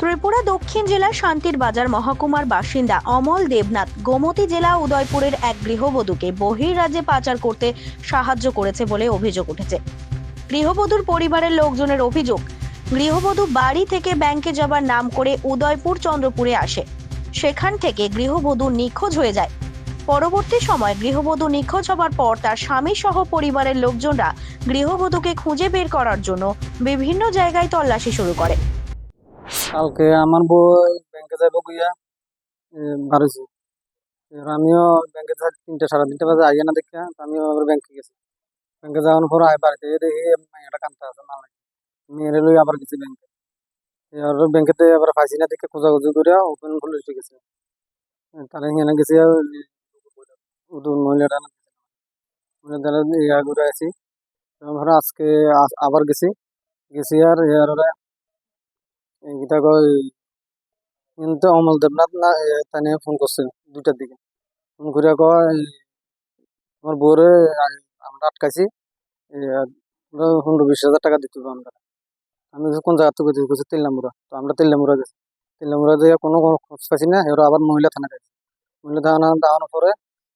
ত্রিপুরা দক্ষিণ জেলার শান্তির বাজার মহকুমার বাসিন্দা অমল দেবনাথ গোমতী জেলা উদয়পুরের এক গৃহবধূকে বহির্রাজ্যে পাচার করতে সাহায্য করেছে বলে অভিযোগ উঠেছে। গৃহবধূর পরিবারের লোকজনের অভিযোগ, গৃহবধূ বাড়ি থেকে ব্যাংকে যাবার নাম করে উদয়পুর চন্দ্রপুরে আসে। সেখান থেকে গৃহবধূ নিখোঁজ হয়ে যায়। পরবর্তী সময় গৃহবধূ নিখোঁজ হবার পর তার স্বামী সহ পরিবারের লোকজনরা গৃহবধূকে খুঁজে বের করার জন্য বিভিন্ন জায়গায় তল্লাশি শুরু করে। কালকে আমার বউ ব্যাংকে যাব গিয়া এবার আমিও ব্যাংকে তিনটে সাড়ে তিনটে বাজে আইয়া না দেখা আমিও আবার ব্যাংকে গেছি। ব্যাংকে যাওয়ার পর আয় বাড়িতে দেখি মেয়েটা কানতে আছে, না মেয়েরে লই আবার গেছি ব্যাংকে। এবার ব্যাংকেতে আবার পাইছি না দেখে খোঁজাখুঁজি করে ওপেন খুলে এসে গেছে। তারা এখানে গেছি মহিলাটা মহিলাটা ইয়া করে আছি আজকে আবার গেছি। গেছি আর ইয়ার ওরা এইটা কিন্তু অমল দেবনাথ না নিয়ে ফোন করছে দুইটার দিকে। ফোন করে কয়, আমার বউরে আমরা আটকাইছি পনেরো বিশ হাজার টাকা দিতে হবে আমরা। আমি কোন জায়গা থেকে দিতে বলছি তেল্লামুড়া তো আমরা তেল্লামুড়া গেছি। তেল্লামুড়া দিয়ে কোনো খোঁজ পাইছি না, এরা আবার মহিলা থানা গেছে। মহিলা থানা দেওয়ানোর পরে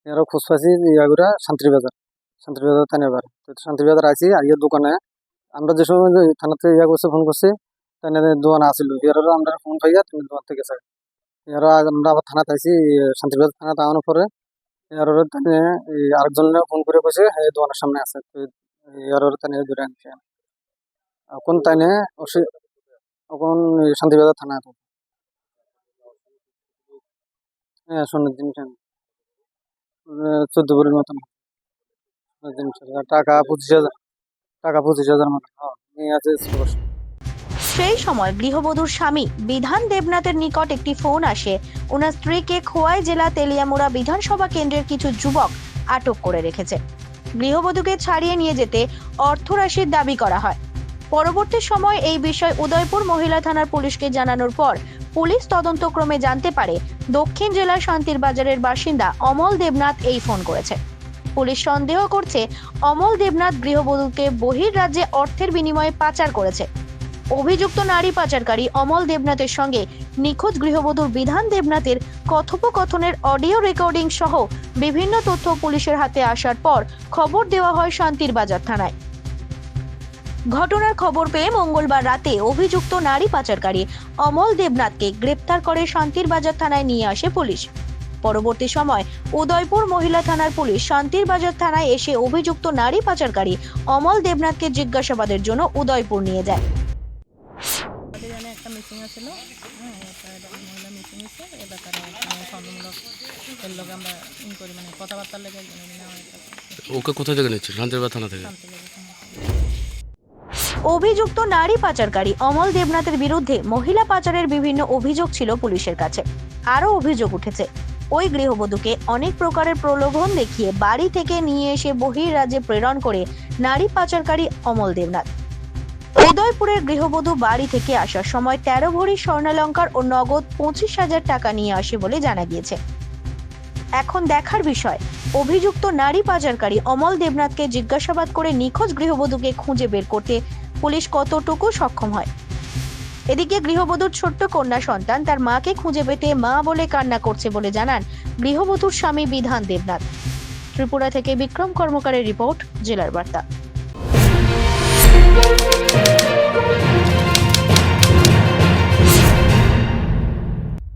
এরা খোঁজ পাইছি ইয়া করে শান্তিবাজার শান্তিবাজার থানা এবার তো শান্তিবাজার আইছি আইয়ের দোকানে আমরা যে সময় থানাতে ইয়া করছে ফোন করছি দোকানে আসিল। এরারও আমরা ফোন পাইয়া তুমি দোকান থেকে গেছে এরা আমরা আবার থানাতে আইছি শান্তিবাজার থানাতে আনার পরে। এর তানে আরেকজন ফোন করে কইছে এই দোকানের সামনে আছে। তো তানে ধরে আনছে এখন ওসে- এখন শান্তিবাজার থানা আছে? হ্যাঁ সোনার জিনিস চোদ্দ ভরির মতন। টাকা পঁচিশ হাজার, টাকা পঁচিশ হাজার মতন। হ্যাঁ আছে সেই সময় গৃহবধূর স্বামী বিধান দেবনাথের নিকট একটি ফোন আসে। ওনার স্ত্রীকে খোয়াই জেলা তেলিয়ামুড়া বিধানসভা কেন্দ্রের কিছু যুবক আটক করে রেখেছে। গৃহবধূকে ছাড়িয়ে নিয়ে যেতে অর্থরাশির দাবি করা হয়। পরবর্তী সময় এই বিষয় উদয়পুর মহিলা থানার পুলিশকে জানানোর পর পুলিশ তদন্তক্রমে জানতে পারে দক্ষিণ জেলার শান্তির বাজারের বাসিন্দা অমল দেবনাথ এই ফোন করেছে। পুলিশ সন্দেহ করছে অমল দেবনাথ গৃহবধূকে বহির্রাজ্যে অর্থের বিনিময়ে পাচার করেছে। অভিযুক্ত নারী পাচারকারী অমল দেবনাথের সঙ্গে নিখোঁজ গৃহবধূর বিধান দেবনাথের কথোপকথনের অডিও রেকর্ডিং সহ বিভিন্ন তথ্য পুলিশের হাতে আসার পর খবর দেওয়া হয় শান্তির বাজার থানায়। ঘটনার খবর পেয়ে মঙ্গলবার রাতে অভিযুক্ত নারী পাচারকারী অমল দেবনাথকে গ্রেপ্তার করে শান্তির বাজার থানায় নিয়ে আসে পুলিশ। পরবর্তী সময় উদয়পুর মহিলা থানার পুলিশ শান্তির বাজার থানায় এসে অভিযুক্ত নারী পাচারকারী অমল দেবনাথকে জিজ্ঞাসাবাদের জন্য উদয়পুর নিয়ে যায়। মিটিং আছিল। হ্যাঁ একটা মহিলা মিটিং হচ্ছে এ ব্যাপারে সন্দেহমূলক এর লোক আমরা ই করি মানে কথাবার্তার লেগে ওকে কোথা থেকে নিচ্ছে? শান্তিরবা থানা থেকে? অভিযুক্ত নারী পাচারকারী অমল দেবনাথের বিরুদ্ধে মহিলা পাচারের বিভিন্ন অভিযোগ ছিল পুলিশের কাছে। আরও অভিযোগ উঠেছে ওই গৃহবধূকে অনেক প্রকারের প্রলোভন দেখিয়ে বাড়ি থেকে নিয়ে এসে বহির্রাজ্যে প্রেরণ করে নারী পাচারকারী অমল দেবনাথ। উদয়পুরের গৃহবধূ বাড়ি থেকে আসার সময় তেরো ভরি স্বর্ণালঙ্কার ও নগদ পঁচিশ হাজার টাকা নিয়ে আসে বলে জানা গিয়েছে। এখন দেখার বিষয়, অভিযুক্ত নারী পাচারকারী অমল দেবনাথকে জিজ্ঞাসাবাদ করে নিখোঁজ গৃহবধূকে খুঁজে বের করতে পুলিশ কতটুকু সক্ষম হয়? এদিকে গৃহবধূর ছোট্ট কন্যা সন্তান তার মাকে খুঁজে পেতে মা বলে কান্না করছে বলে জানান গৃহবধূর স্বামী বিধান দেবনাথ। ত্রিপুরা থেকে বিক্রম কর্মকারের রিপোর্ট, জেলার বার্তা। Thank you.